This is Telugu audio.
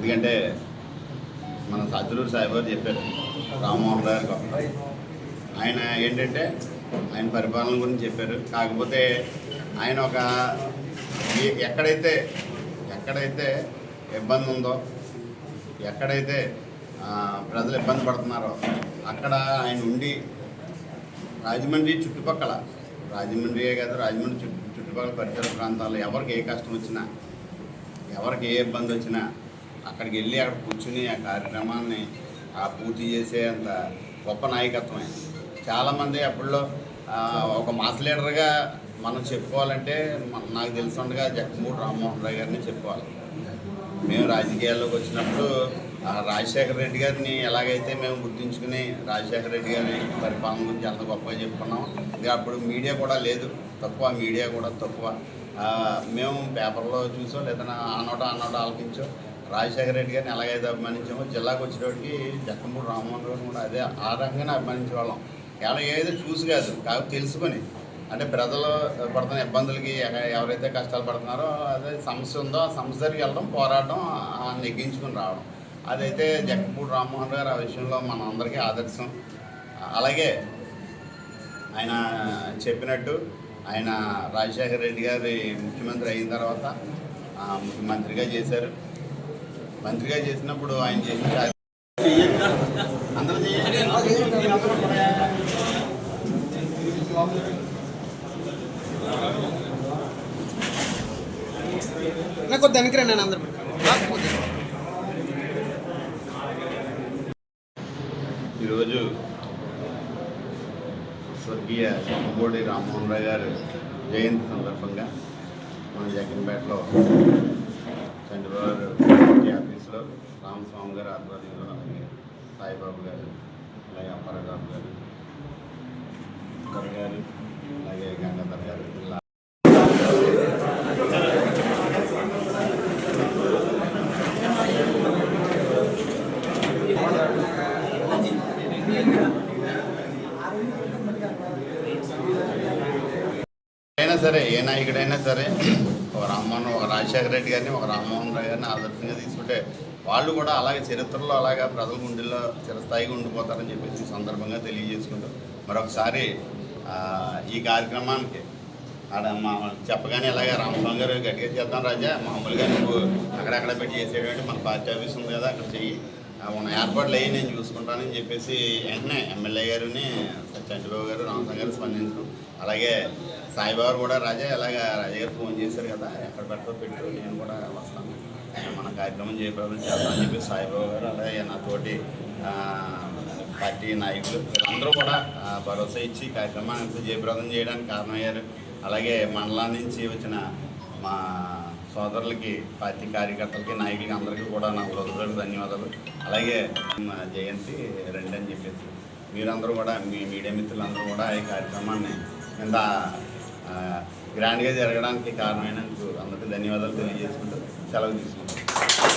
ఎందుకంటే మన సజ్జలూరు సాయిబాబు చెప్పారు రామ్మోహన్ రావు గారు గొప్ప. ఆయన ఏంటంటే ఆయన పరిపాలన గురించి చెప్పారు కాకపోతే ఆయన ఒక ఎక్కడైతే ఎక్కడైతే ఇబ్బంది ఉందో ఎక్కడైతే ప్రజలు ఇబ్బంది పడుతున్నారో అక్కడ ఆయన ఉండి రాజమండ్రి చుట్టుపక్కల రాజమండ్రియే కాదు రాజమండ్రి చుట్టు చుట్టుపక్కల పరిసర ప్రాంతాల్లో ఎవరికి ఏ కష్టం వచ్చినా ఎవరికి ఏ ఇబ్బంది వచ్చినా అక్కడికి వెళ్ళి అక్కడ కూర్చుని ఆ కార్యక్రమాన్ని ఆ పూర్తి చేసే అంత గొప్ప నాయకత్వమే చాలామంది అప్పుడులో ఒక మాస్ లీడర్గా మనం చెప్పుకోవాలంటే నాకు తెలుసుండగా జగన్మూడి రామ్మోహన్ రావు గారిని చెప్పుకోవాలి. మేము రాజకీయాల్లోకి వచ్చినప్పుడు రాజశేఖర రెడ్డి గారిని ఎలాగైతే మేము గుర్తించుకుని రాజశేఖర రెడ్డి గారి పరిపాలన గురించి అంత గొప్పగా చెప్పుకున్నాం ఇంకా అప్పుడు మీడియా కూడా లేదు. తక్కువ మీడియా కూడా తక్కువ. మేము పేపర్లో చూసో లేదా ఆ నోట ఆ నోట ఆలకించో రాజశేఖర రెడ్డి గారిని ఎలాగైతే అభిమానించామో జిల్లాకు వచ్చేటప్పటికి జక్కమూడి రామ్మోహన్ రావు కూడా అదే ఆ రకంగానే అభిమానించే వాళ్ళం కేవలం ఏదో చూసి కాదు కాకపోతే తెలుసుకొని అంటే ప్రజలు పడుతున్న ఇబ్బందులకి ఎవరైతే కష్టాలు పడుతున్నారో అదే సమస్య ఉందో ఆ సమస్య దగ్గరికి వెళ్ళడం పోరాటం నెగ్గించుకుని రావడం. అదైతే జక్కపూడి రామ్మోహన్ గారు ఆ విషయంలో మన అందరికీ ఆదర్శం. అలాగే ఆయన చెప్పినట్టు ఆయన రాజశేఖర రెడ్డి గారి ముఖ్యమంత్రి అయిన తర్వాత ముఖ్యమంత్రిగా చేశారు. మంత్రిగా చేసినప్పుడు ఆయన చేసిన అందరూ. నాకు కొద్ది వెనక్కి రండి అందరూ ఈరోజు స్వర్గీయ బోడి రామ్మోహన్ రావు గారు జయంతి సందర్భంగా మన జగన్పేటలో చంద్రబాబు పార్టీ రామస్వామి గారు ఆధ్వర్యంలో అలాగే సాయిబాబు గారు అలాగే అప్పారావు గారు కర్ గారు అలాగే గంగాధర్ గారు ఇలా అయినా సరే ఏ నాయకుడైనా సరే ఒక రామ్మోహన్ ఒక రాజశేఖర రెడ్డి గారిని ఒక రామ్మోహన్ రావు గారిని ఆదర్శంగా తీసుకుంటే వాళ్ళు కూడా అలాగే చరిత్రలో అలాగా ప్రజల గుండెల్లో చిరస్థాయిగా ఉండిపోతారని చెప్పేసి సందర్భంగా తెలియజేసుకుంటూ మరొకసారి ఈ కార్యక్రమానికి ఆడ మా చెప్పగానే ఇలాగే రామస్వామి గారు గట్టిగా చేద్దాం రాజా. మామూలుగా నువ్వు అక్కడక్కడ పెట్టి చేసేటువంటి మన పార్టీ ఆఫీస్ ఉంది కదా అక్కడ చెయ్యి. మన ఉన్న ఏర్పాట్లు అయ్యి నేను చూసుకుంటానని చెప్పేసి వెంటనే ఎమ్మెల్యే గారిని చంద్రబాబు గారు రామస్వామి గారు స్పందించడం. అలాగే సాయిబాబు కూడా రాజా ఎలాగా రాజా గారు ఫోన్ చేశారు కదా ఎక్కడ పెట్టో పెట్టు నేను కూడా వస్తాను. మన కార్యక్రమం చేయబోమని చేద్దామని చెప్పి సాయిబాబు గారు అలాగే నాతోటి పార్టీ నాయకులు వీళ్ళందరూ కూడా భరోసా ఇచ్చి కార్యక్రమాన్ని జయప్రదం చేయడానికి కారణమయ్యారు. అలాగే మండలం నుంచి వచ్చిన మా సోదరులకి పార్టీ కార్యకర్తలకి నాయకులకి అందరికీ కూడా నా హృదయపూర్వక ధన్యవాదాలు. అలాగే మా జయంతి రెండు అని చెప్పేసి. మీరందరూ కూడా మీ మీడియా మిత్రులందరూ కూడా ఈ కార్యక్రమాన్ని ఇంత గ్రాండ్గా జరగడానికి కారణమైనందుకు అందరికీ ధన్యవాదాలు తెలియజేసుకుంటూ సెలవు తీసుకుంటాం.